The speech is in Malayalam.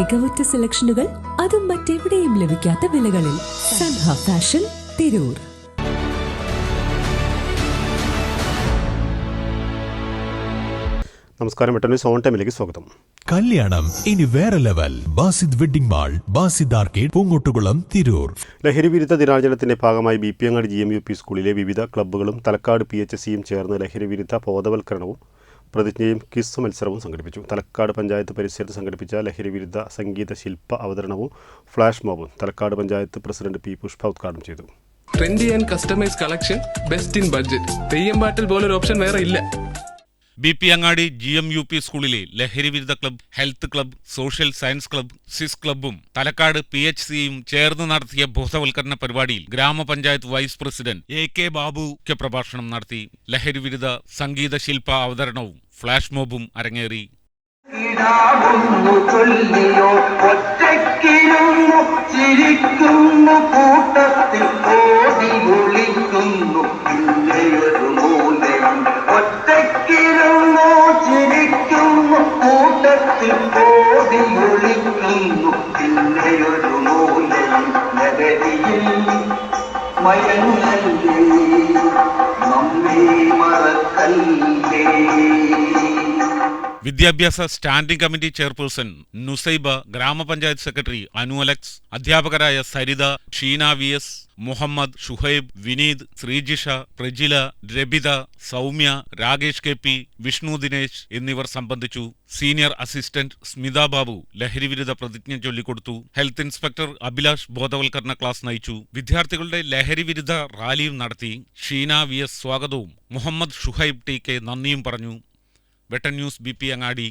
മികവുറ്റ സെലക്ഷനുകൾ അതും മറ്റെവിടെയും ലഭിക്കാത്ത വിലകളിൽ സൻഹ ഫാഷൻ തിരൂർ. നമസ്കാരം വെട്ടന്യൂസ് സോൺ ടൈമിലേക്ക് സ്വാഗതം. കല്യാണം ഇനി വേറെ level. Basid wedding mall Basid arcade Poonkottukulam Tirur. ലഹരി വിരുദ്ധ ദിനാചരണത്തിന്റെ ഭാഗമായി B P Angadi G M U P സ്കൂളിലെ വിവിധ ക്ലബ്ബുകളും തലക്കാട് പി എച്ച് സിയും ചേർന്ന് ലഹരി വിരുദ്ധ ബോധവൽക്കരണവും പ്രതിജ്ഞയും ക്വിസ് മത്സരവും സംഘടിപ്പിച്ചു. തലക്കാട് പഞ്ചായത്ത് പരിസരത്ത് സംഘടിപ്പിച്ച ലഹരി വിരുദ്ധ സംഗീത ശില്പ അവതരണവും ഫ്ലാഷ് മോബും തലക്കാട് പഞ്ചായത്ത് പ്രസിഡന്റ് പി. പുഷ്പ ഉദ്ഘാടനം ചെയ്തു. Trendy and customise collection best in budget Theyyampattil പോലൊരു ഓപ്ഷൻ വേറെ ഇല്ല. B P Angadi G M U P സ്കൂളിലെ ലഹരിവിരുദ്ധ club health club social science club സിസ് ക്ലബ്ബും തലക്കാട് പി എച്ച് സിയും ചേർന്ന് നടത്തിയ ബോധവൽക്കരണ പരിപാടിയിൽ grama panchayat vice president A K Babu മുഖ്യപ്രഭാഷണം നടത്തി. ലഹരിവിരുദ്ധ സംഗീത ശില്പ അവതരണവും ഫ്ലാഷ് മോബും അരങ്ങേറി. ചിരിക്കുന്നു കൂട്ടത്തിൽ. കൂട്ടത്തിൽ ഓടി വിളിക്കുന്നു പിന്നെയൊരു മൂലയും നഗരിയിൽ മയങ്ങല്ലേ നമ്മെ മറക്കല്ലേ വിദ്യാഭ്യാസ സ്റ്റാൻഡിംഗ് കമ്മിറ്റി ചെയർപേഴ്സൺ നുസൈബ ഗ്രാമപഞ്ചായത്ത് സെക്രട്ടറി അനു അലക്സ് അധ്യാപകരായ Saritha Sheena V S Muhammad Shuhaib Vineeth Sreejisha Prajila Rabitha Soumya Rakesh K P Vishnu Dinesh എന്നിവർ സംബന്ധിച്ചു. സീനിയർ അസിസ്റ്റന്റ് സ്മിത ബാബു ലഹരി വിരുദ്ധ പ്രതിജ്ഞ ചൊല്ലിക്കൊടുത്തു. ഹെൽത്ത് ഇൻസ്പെക്ടർ അഭിലാഷ് ബോധവൽക്കരണ ക്ലാസ് നയിച്ചു. വിദ്യാർത്ഥികളുടെ ലഹരിവിരുദ്ധ റാലിയും നടത്തി. ഷീന വി എസ് സ്വാഗതവും മുഹമ്മദ് ഷുഹൈബ് ടി കെ നന്ദിയും പറഞ്ഞു. വെട്ടൻ ന്യൂസ് ബി പി അങ്ങാടി